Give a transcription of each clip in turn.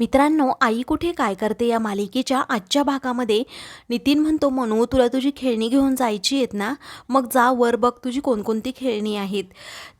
मित्रांनो आई कुठे काय करते या मालिकेच्या आजच्या भागामध्ये? नितीन म्हणतो मनू तुला तुझी खेळणी घेऊन जायची आहेत ना? मग जा वर बघ तुझी कोणकोणती खेळणी आहेत.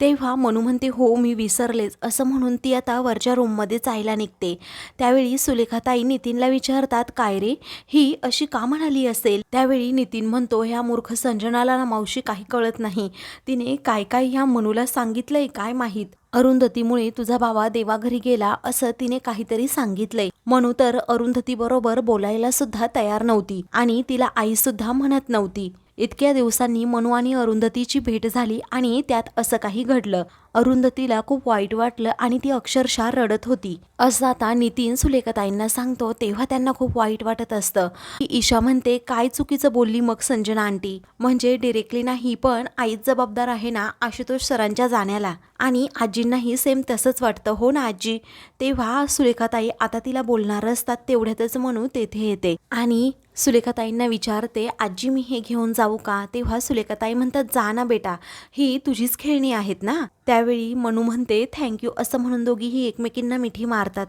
तेव्हा मनू म्हणते हो मी विसरलेच. असं म्हणून ती आता वरच्या रूममध्ये जायला निघते. त्यावेळी सुलेखाताई नितीनला विचारतात काय रे? ही अशी का म्हणाली असेल? त्यावेळी नितीन म्हणतो ह्या मूर्ख संजनाला ना मावशी काही कळत नाही. तिने काय काय ह्या मनूला सांगितलंय काय माहीत? अरुंधतीमुळे तुझा बाबा देवाघरी गेला असं तिने काहीतरी सांगितलंय. म्हणू तर अरुंधती बरोबर बोलायला सुद्धा तयार नव्हती आणि तिला आई सुद्धा म्हणत नव्हती. इतक्या दिवसांनी मनू आणि अरुंधतीची भेट झाली आणि त्यात असं काही घडलं. अरुंधतीला खूप वाईट वाटलं आणि ती अक्षरशः रडत होती. असं आता नितीन सुलेखाताईंना सांगतो तेव्हा त्यांना खूप वाईट वाटत असतं. की ईशा म्हणते काय चुकीचं बोलली मग संजना आंटी? म्हणजे डिरेक्टली नाही पण आईच जबाबदार आहे ना आशुतोष सरांच्या जाण्याला. आणि आजींनाही सेम तसंच वाटतं हो ना आजी? तेव्हा सुलेखाताई आता तिला बोलणार असतात तेवढ्यातच म्हणू तेथे येते. आणि सुलेखाताईंना विचारते आजी मी हे घेऊन जाऊ का? तेव्हा सुलेखाताई म्हणतात जा ना बेटा ही तुझीच खेळणी आहेत ना? त्यावेळी मनू म्हणते थँक्यू असं म्हणून दोघीही एकमेकींना मिठी मारतात.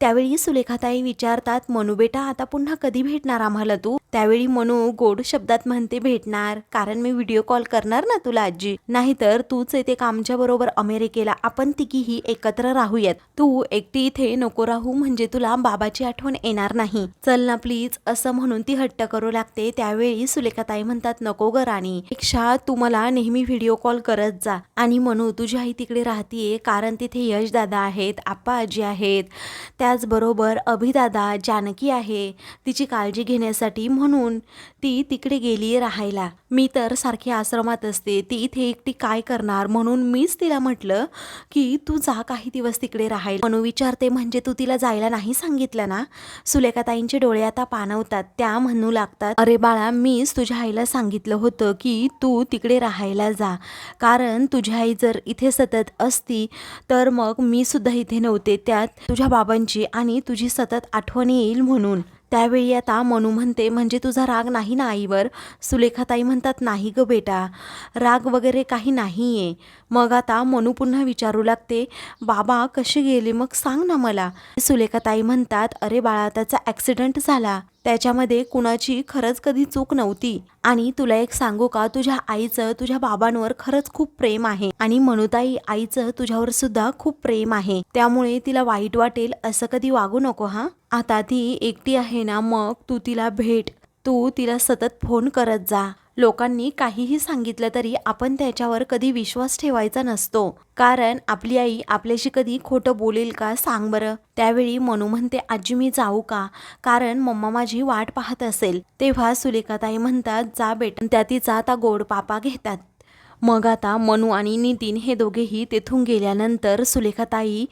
त्यावेळी सुलेखाताई विचारतात मनू बेटा आता पुन्हा कधी भेटणार आम्हाला तू? त्यावेळी मनू गोड शब्दात म्हणते भेटणार कारण मी व्हिडिओ कॉल करणार ना तुला आजी. नाहीतर तूच येते कामच्या बरोबर अमेरिकेला. आपण तिघीही एकत्र राहूयात. तू एकटी इथे नको राहू म्हणजे तुला बाबाची आठवण येणार नाही. चल ना प्लीज असं म्हणून ती हट्ट करू लागते. त्यावेळी सुलेखाताई म्हणतात नको ग राणी. पेक्षा तू मला नेहमी व्हिडिओ कॉल करत जा. आणि मनू तुझ्या आई तिकडे राहते कारण तिथे यशदादा आहेत आप्पा आजी आहेत. त्याचबरोबर अभिदादा जानकी आहे तिची काळजी घेण्यासाठी म्हणून ती तिकडे गेली राहायला. मी तर सारखी आश्रमात असते ती इथे एकटी काय करणार म्हणून मीच तिला म्हटलं की तू जा काही दिवस तिकडे राहायला. म्हणून विचारते म्हणजे तू तिला जायला नाही सांगितलं ना? सुलेखाताईंचे डोळे आता पाणवतात त्या म्हणू लागतात अरे बाळा मीच तुझ्या आईला सांगितलं होतं की तू तिकडे राहायला जा. कारण तुझी आई जर इथे सतत असती तर मग मी सुद्धा इथे नव्हते त्यात तुझ्या बाबांची आणि तुझी सतत आठवण येईल म्हणून. त्यावेळी आता मनू म्हणते म्हणजे तुझा राग नाही ना आईवर? सुलेखाताई म्हणतात नाही ग बेटा राग वगैरे काही नाही आहे मग आता मनू पुन्हा विचारू लागते बाबा कसे गेले? मग सांग ना मला. सुलेखाताई म्हणतात अरे बाळा त्याचा ॲक्सिडेंट झाला. त्याच्यामध्ये कुणाची खरंच कधी चूक नव्हती. आणि तुला एक सांगू का तुझ्या आईचं तुझ्या बाबांवर खरंच खूप प्रेम आहे. आणि मनुताई आईचं तुझ्यावर सुद्धा खूप प्रेम आहे. त्यामुळे तिला वाईट वाटेल असं कधी वागू नको हा? आता ती एकटी आहे ना मग तू तिला भेट. तू तिला सतत फोन करत जा. लोकांनी काहीही सांगितलं तरी आपण त्याच्यावर कधी विश्वास ठेवायचा नसतो. कारण आपली आई आपल्याशी कधी खोटं बोलेल का सांग बरं. त्यावेळी मनू म्हणते आजी मी जाऊ का? कारण मम्मा माझी वाट पाहत असेल. तेव्हा सुलेखाताई म्हणतात जा बेटा. त्या तिचा आता गोड पापा घेतात. मग आता मनू आणि नितीन हे दोघेही तेथून गेल्यानंतर सुलेखाताई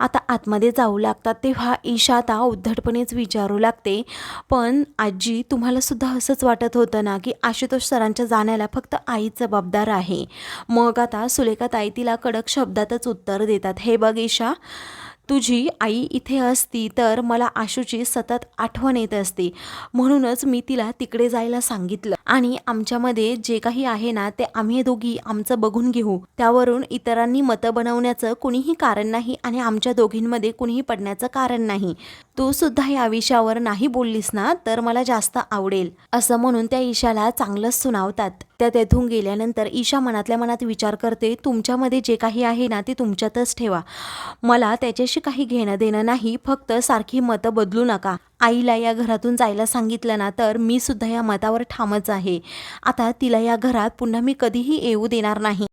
आता आतमध्ये जाऊ लागतात तेव्हा ईशा आता उद्धटपणेच विचारू लागते. पण आजी तुम्हाला सुद्धा असंच वाटत होतं ना की आशुतोष सरांच्या जाण्याला फक्त आईच जबाबदार आहे? मग आता सुलेखाताई तिला कडक शब्दातच उत्तर देतात. हे बघ ईशा तुझी आई इथे असती तर मला आशूची सतत आठवण येत असते. म्हणूनच मी तिला तिकडे जायला सांगितलं. आणि आमच्यामध्ये जे काही आहे ना ते आम्ही दोघी आमचं बघून घेऊ. त्यावरून इतरांनी मतं बनवण्याचं कुणीही कारण नाही आणि आमच्या दोघींमध्ये कुणीही पडण्याचं कारण नाही. तू सुद्धा या विषयावर नाही बोललीस ना तर मला जास्त आवडेल. असं म्हणून त्या ईशाला चांगलंच सुनावतात. त्या तेथून गेल्यानंतर ईशा मनातल्या मनात विचार करते तुमच्यामध्ये जे काही आहे ना ते तुमच्यातच ठेवा. मला त्याच्याशी काही घेणं देणं नाही फक्त सारखी मतं बदलू नका. आईला या घरातून जायला सांगितलं ना तर मी सुद्धा या मतावर ठामच आहे. आता तिला या घरात पुन्हा मी कधीही येऊ देणार नाही.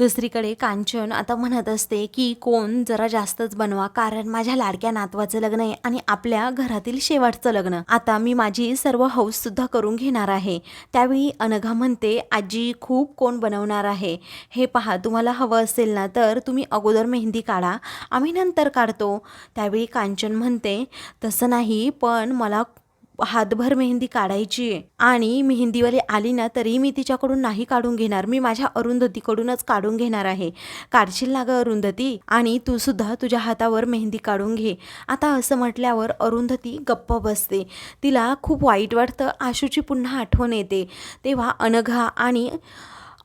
दुसरीकडे कांचन आता म्हणत असते की कोण जरा जास्तच बनवा कारण माझ्या लाडक्या नातवाचं लग्न आहे आणि आपल्या घरातील शेवटचं लग्न. आता मी माझी सर्व हौस सुद्धा करून घेणार आहे. त्यावेळी अनघा म्हणते आजी खूप कोण बनवणार आहे? हे पहा तुम्हाला हवं असेल ना तर तुम्ही अगोदर मेहंदी काढा आम्ही नंतर काढतो. त्यावेळी कांचन म्हणते तसं नाही पण मला हातभर मेहंदी काढायची आहे. आणि मेहंदीवाली आली ना तरी मी तिच्याकडून नाही काढून घेणार. मी माझ्या अरुंधतीकडूनच काढून घेणार आहे. काढशील ना ग अरुंधती? आणि तू सुद्धा तुझ्या हातावर मेहंदी काढून घे. आता असं म्हटल्यावर अरुंधती गप्प बसते. तिला खूप वाईट वाटतं. आशूची पुन्हा आठवण येते. तेव्हा अनघा आणि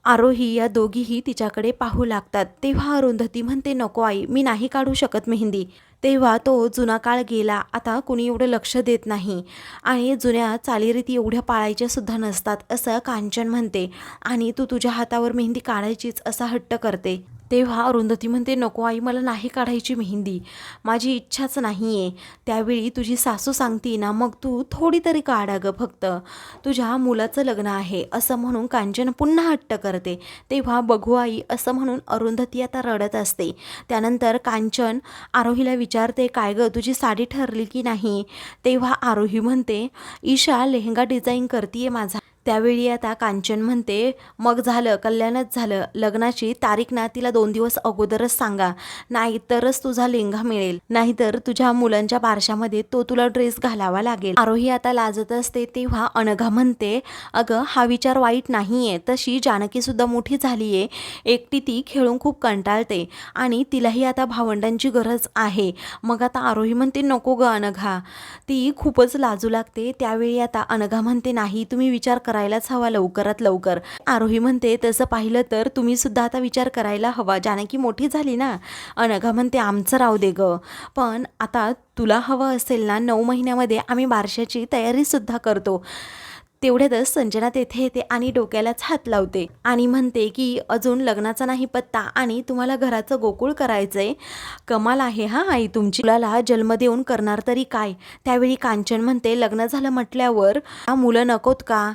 आरोही या दोघीही तिच्याकडे पाहू लागतात. तेव्हा अरुंधती म्हणते नको आई मी नाही काढू शकत मेहंदी. तेव्हा तो जुना काळ गेला. आता कुणी एवढं लक्ष देत नाही. आणि जुन्या चालीरीती एवढ्या पाळायच्या सुद्धा नसतात असं कांचन म्हणते. आणि तू तुझ्या हातावर मेहंदी काढायचीच असा हट्ट करते. तेव्हा अरुंधती म्हणते नको आई मला नाही काढायची मेहंदी. माझी इच्छाच नाही आहे त्यावेळी तुझी सासू सांगती ना मग तू थोडी तरी काढ अगं फक्त. तुझ्या मुलाचं लग्न आहे असं म्हणून कांचन पुन्हा हट्ट करते. तेव्हा बघू आई असं म्हणून अरुंधती आता रडत असते. त्यानंतर कांचन आरोहीला विचारते काय गं तुझी साडी ठरली की नाही? तेव्हा आरोही म्हणते ईशा लेहंगा डिझाईन करतीये माझा. त्यावेळी आता कांचन म्हणते मग झालं कल्याणच झालं. लग्नाची तारीख ना तिला दोन दिवस अगोदरच सांगा. नाहीतरच तुझा लेंगा मिळेल. नाहीतर तुझ्या मुलांच्या बारशामध्ये तो तुला ड्रेस घालावा लागेल. आरोही आता लाजत असते तेव्हा अनघा म्हणते अगं हा विचार वाईट नाहीये. तशी जानकी सुद्धा मोठी झालीये. एकटी ती खेळून खूप कंटाळते आणि तिलाही आता भावंडांची गरज आहे. मग आता आरोही म्हणते नको ग अनघा. ती खूपच लाजू लागते. त्यावेळी आता अनघा म्हणते नाही तुम्ही विचार करा करायलाच हवा लवकरात लवकर. आरोही म्हणते तसं पाहिलं तर तुम्ही सुद्धा आता विचार करायला हवा. जानकी मोठी झाली ना? अनघा म्हणते आमचं राहू दे ग. पण आता तुला हवं असेल ना नऊ महिन्यामध्ये आम्ही बारशाची तयारीसुद्धा करतो. तेवढ्यातच संजना तेथे येते आणि डोक्यालाच हात लावते. आणि म्हणते की अजून लग्नाचा नाही पत्ता आणि तुम्हाला घराचं गोकुळ करायचंय. कमाल आहे हा आई तुमची. मुलाला जन्म देऊन करणार तरी काय? त्यावेळी कांचन म्हणते लग्न झालं म्हटल्यावर हा मुलं नकोत का?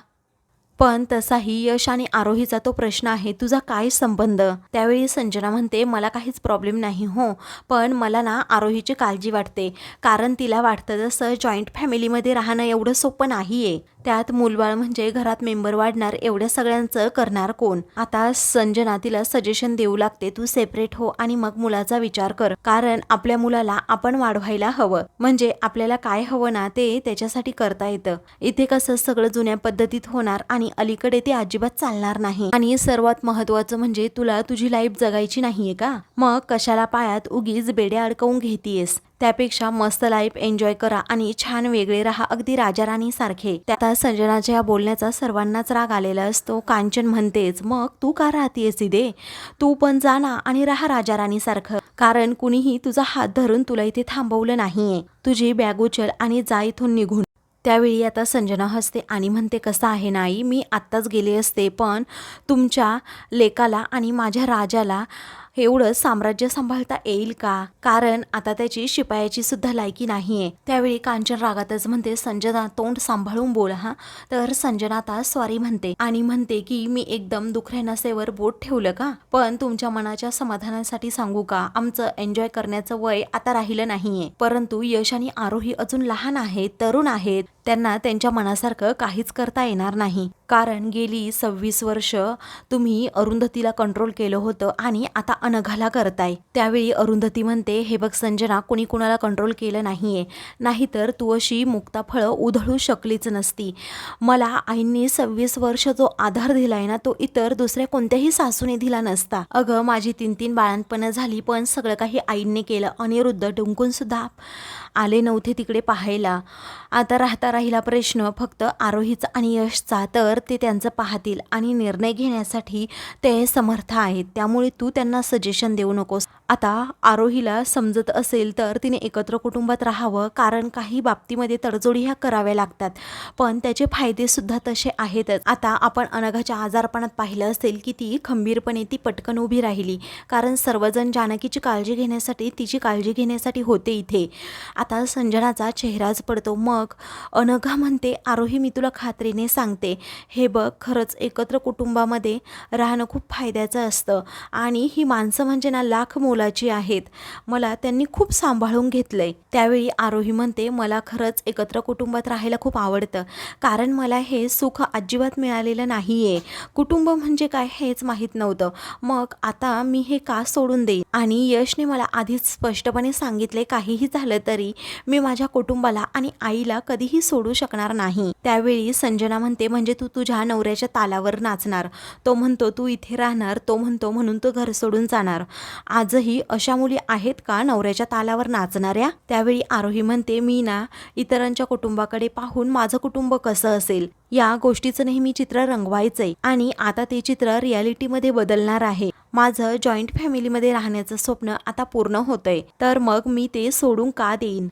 पण तसाही यश आणि आरोहीचा तो प्रश्न आहे तुझा काय संबंध? त्यावेळी संजना म्हणते मला काहीच प्रॉब्लेम नाही हो पण मला ना आरोहीची काळजी वाटते. कारण तिला वाटतं जसं जॉईंट फॅमिलीमध्ये राहणं एवढं सोपं नाही आहे त्यात मूलबाळ म्हणजे घरात मेंबर वाढणार एवढ्या सगळ्यांचं करणार कोण? आता संजना तिला सजेशन देऊ लागते तू सेपरेट हो आणि मग मुलाचा विचार कर. कारण आपल्या मुलाला आपण वाढवायला हवं. म्हणजे आपल्याला काय हवं ना ते त्याच्यासाठी करता येतं. इथे कसं सगळं जुन्या पद्धतीत होणार आणि अलीकडे ते अजिबात चालणार नाही. आणि सर्वात महत्वाचं म्हणजे तुला तुझी लाईफ जगायची नाहीये का? मग कशाला पायात उगीच बेडे अडकवून घेतीयस? त्यापेक्षा मस्त लाईफ एन्जॉय करा आणि छान वेगळे राहा अगदी राजा राणी सारखे. आता संजनाच्या या बोलण्याचा सर्वांनाच राग आलेला असतो. कांचन म्हणतेच मग तू का राहतेस इथे? तू पण जा ना आणि राहा राजा राणी सारखं. कारण कुणीही तुझा हात धरून तुला इथे थांबवलं नाहीये. तुझी बॅग उचल आणि जा इथून निघून. त्यावेळी आता संजना हसते आणि म्हणते कसं आहे नाही मी आत्ताच गेले असते पण तुमच्या लेकाला आणि माझ्या राजाला एवढं साम्राज्य सांभाळता येईल का? कारण आता त्याची शिपायाची सुद्धा लायकी नाहीये. त्यावेळी कांचन रागातच म्हणते संजना तोंड सांभाळून बोल हा. तर संजना आता स्वारी म्हणते आणि म्हणते की मी एकदम दुखऱ्या नसेवर बोट ठेवलं का? पण तुमच्या मनाच्या समाधानासाठी सांगू का? आमचं एन्जॉय करण्याचं वय आता राहिलं नाहीये. परंतु यश आणि आरोही अजून लहान आहेत तरुण आहेत. त्यांना त्यांच्या मनासारखं काहीच करता येणार नाही. कारण गेली सव्वीस वर्ष तुम्ही अरुंधतीला कंट्रोल केलं होतं आणि आता अनघाला करताय. त्यावेळी अरुंधती म्हणते हे बघ संजना कोणी कुणाला कंट्रोल केलं नाहीये. नाहीतर तू अशी मुक्ताफळं उधळू शकलीच नसती. मला आईंनी सव्वीस वर्ष जो आधार दिलाय ना तो इतर दुसऱ्या कोणत्याही सासूने दिला नसता. अगं माझी तीन तीन बाळांपणं झाली पण सगळं काही आईंनी केलं. अनिरुद्ध डुंकून सुद्धा आले नव्हते तिकडे पाहायला. आता राहता राहिला प्रश्न फक्त आरोहीचा आणि यशचा तर ते त्यांचं पाहतील आणि निर्णय घेण्यासाठी ते समर्थ आहेत. त्यामुळे तू त्यांना सजेशन देऊ नकोस. आता आरोहीला समजत असेल तर तिने एकत्र कुटुंबात राहावं कारण काही बाबतीमध्ये तडजोडी ह्या कराव्या लागतात. पण त्याचे फायदे सुद्धा तसे आहेतच. आता आपण अनघाच्या आजारपणात पाहिलं असेल की ती खंबीरपणे ती पटकन उभी राहिली कारण सर्वजण जानकीची काळजी घेण्यासाठी तिची काळजी घेण्यासाठी होते इथे. आता संजनाचा चेहराच पडतो. मग अनघा म्हणते आरोही मी तुला खात्रीने सांगते. हे बघ खरंच एकत्र कुटुंबामध्ये राहणं खूप फायद्याचं असतं. आणि ही माणसं म्हणजे ना लाख मोलाची आहेत. मला त्यांनी खूप सांभाळून घेतलं आहे त्यावेळी आरोही म्हणते मला खरंच एकत्र कुटुंबात राहायला खूप आवडतं. कारण मला हे सुख अजिबात मिळालेलं नाही आहे कुटुंब म्हणजे काय हेच माहीत नव्हतं. मग आता मी हे का सोडून देईन? आणि यशने मला आधीच स्पष्टपणे सांगितले काहीही झालं तरी मी माझ्या कुटुंबाला आणि आईला कधीही सोडू शकणार नाही. त्यावेळी संजना म्हणते म्हणजे तू तुझ्या नवऱ्याच्या तालावर नाचणार. तो म्हणतो तू इथे राहणार. तो म्हणतो म्हणून तू घर सोडून जाणार. आजही अशा मुली आहेत का नवऱ्याच्या तालावर नाचणाऱ्या? त्यावेळी आरोही म्हणते मी ना इतरांच्या कुटुंबाकडे पाहून माझं कुटुंब कसं असेल? या गोष्टीचं नेहमी चित्र रंगवायचंय आणि आता ते चित्र रियालिटीमध्ये बदलणार आहे. माझं जॉईंट फॅमिलीमध्ये राहण्याचं स्वप्न आता पूर्ण होतंय. तर मग मी ते सोडून का देईन?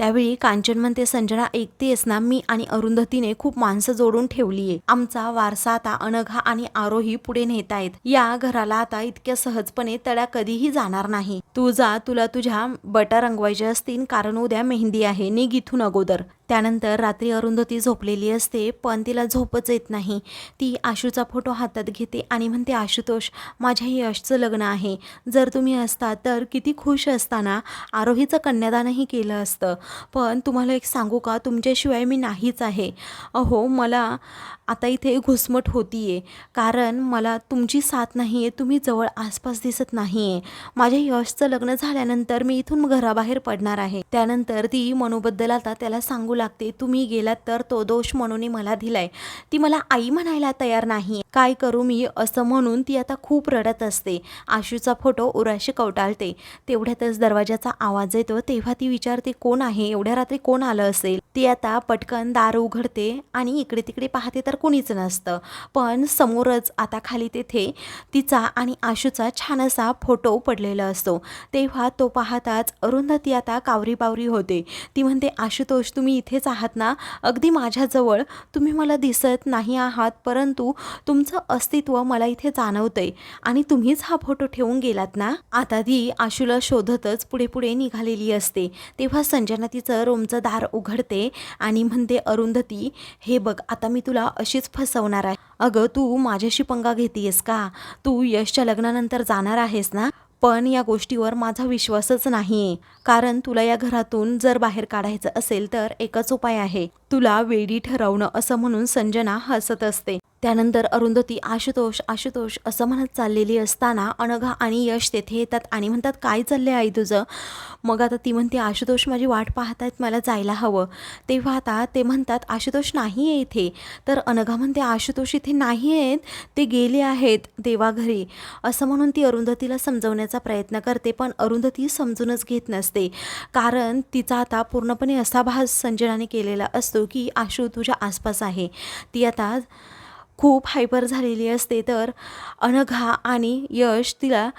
त्यावेळी कांचन म्हणते संजना ऐकतेस ना मी आणि अरुंधतीने खूप माणसं जोडून ठेवलीये आमचा वारसा आता अनघा आणि आरोही पुढे नेतायत या घराला आता इतक्या सहजपणे तडा कधीही जाणार नाही. तू जा तुला तुझ्या बटा रंगवायच्या असतील कारण उद्या मेहंदी आहे. निघ इथून अगोदर. त्यानंतर रात्री अरुंधती झोपलेली असते पण तिला झोपच येत नाही. ती आशूचा फोटो हातात घेते आणि म्हणते आशुतोष माझ्या यशचं लग्न आहे. जर तुम्ही असता तर किती खुश असताना आरोहीचं कन्यादानही केलं असतं. पण तुम्हाला एक सांगू का? तुमच्याशिवाय मी नाहीच आहे. अहो मला आता इथे घुसमट होतीये. कारण मला तुमची साथ नाही आहे तुम्ही जवळ आसपास दिसत नाही आहे माझ्या यशचं लग्न झाल्यानंतर मी इथून घराबाहेर पडणार आहे. त्यानंतर ती मनोबद्दल आता त्याला सांगू लागते. तुम्ही गेलात तर तो दोष म्हणून मला दिलाय. ती मला आई म्हणायला तयार नाही. काय करू मी? असं म्हणून ती आता खूप रडत असते. आशूचा फोटो उराशी कवटाळते. तेवढ्यातच दरवाजाचा आवाज येतो. तेव्हा ती विचारते कोण आहे? एवढ्या रात्री कोण आलं असेल? ती आता पटकन दार उघडते आणि इकडे तिकडे पाहते तर कोणीच नसतं. पण समोरच आता खाली तेथे तिचा आणि आशूचा छान असा फोटो पडलेला असतो. तेव्हा तो पाहताच अरुंधती आता कावरी बावरी होते. ती म्हणते आशुतोष तुम्ही इथे इथेच आहात ना? अगदी माझ्याजवळ. तुम्ही मला दिसत नाही आहात परंतु तुमचं अस्तित्व मला इथे जाणवतंय. आणि तुम्हीच हा फोटो ठेवून गेलात ना? आता ती आशूला शोधतच पुढे पुढे निघालेली असते. तेव्हा संजना तिचं रोमचं दार उघडते आणि म्हणते अरुंधती हे बघ आता मी तुला अशीच फसवणार आहे. अगं तू माझ्याशी पंगा घेतेयस का? तू यशच्या लग्नानंतर जाणार आहेस ना? पण या गोष्टीवर माझा विश्वासच नाही आहे कारण तुला या घरातून जर बाहेर काढायचं असेल तर एकच उपाय आहे. तुला वेडी ठरवणं असं म्हणून संजना हसत असते. त्यानंतर अरुंधती आशुतोष आशुतोष असं म्हणत चाललेली असताना अनघा आणि यश तेथे येतात आणि म्हणतात काय चाललंय आई तुझं? मग आता ती म्हणते आशुतोष माझी वाट पाहतायत मला जायला हवं. तेव्हा आता ते म्हणतात आशुतोष नाही आहे इथे. तर अनघा म्हणते आशुतोष इथे नाही आहेत ते गेले आहेत देवाघरी असं म्हणून ती अरुंधतीला समजवण्याचा प्रयत्न करते पण अरुंधती समजूनच घेत नसते. कारण तिचा आता पूर्णपणे असा भास संजनाने केलेला असतो असतो की आशू तुझ्या आसपास आहे. ती आता खूप हायपर झालेली असते तर अनघा आणि यश तिला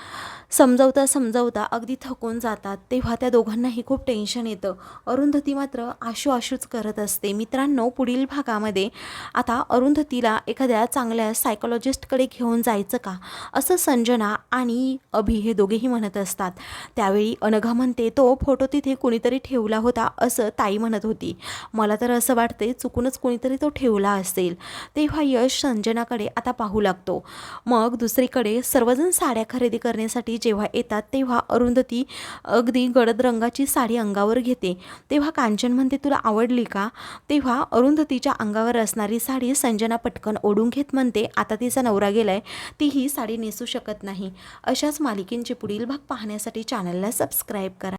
समजवता समजवता अगदी थकून जातात. तेव्हा त्या दोघांनाही खूप टेन्शन येतं. अरुंधती मात्र आशू आशूच करत असते. मित्रांनो पुढील भागामध्ये आता अरुंधतीला एखाद्या चांगल्या सायकोलॉजिस्टकडे घेऊन जायचं का? असं संजना आणि अभि हे दोघेही म्हणत असतात. त्यावेळी अनघा म्हणते तो फोटो तिथे कुणीतरी ठेवला होता असं ताई म्हणत होती. मला तर असं वाटते चुकूनच कुणीतरी तो ठेवला असेल. तेव्हा यश संजनाकडे आता पाहू लागतो. मग दुसरीकडे सर्वजण साड्या खरेदी करण्यासाठी जेव्हा येतात तेव्हा अरुंधती अगदी गडद रंगाची साडी अंगावर घेते. तेव्हा कांचन म्हणते तुला आवडली का? तेव्हा अरुंधतीच्या अंगावर असणारी साडी संजना पटकन ओढून घेत म्हणते आता तिचा नवरा गेलाय ती ही साडी नेसू शकत नाही. अशाच मालिकेंचे पुढील भाग पाहण्यासाठी चॅनलला सबस्क्राईब करा.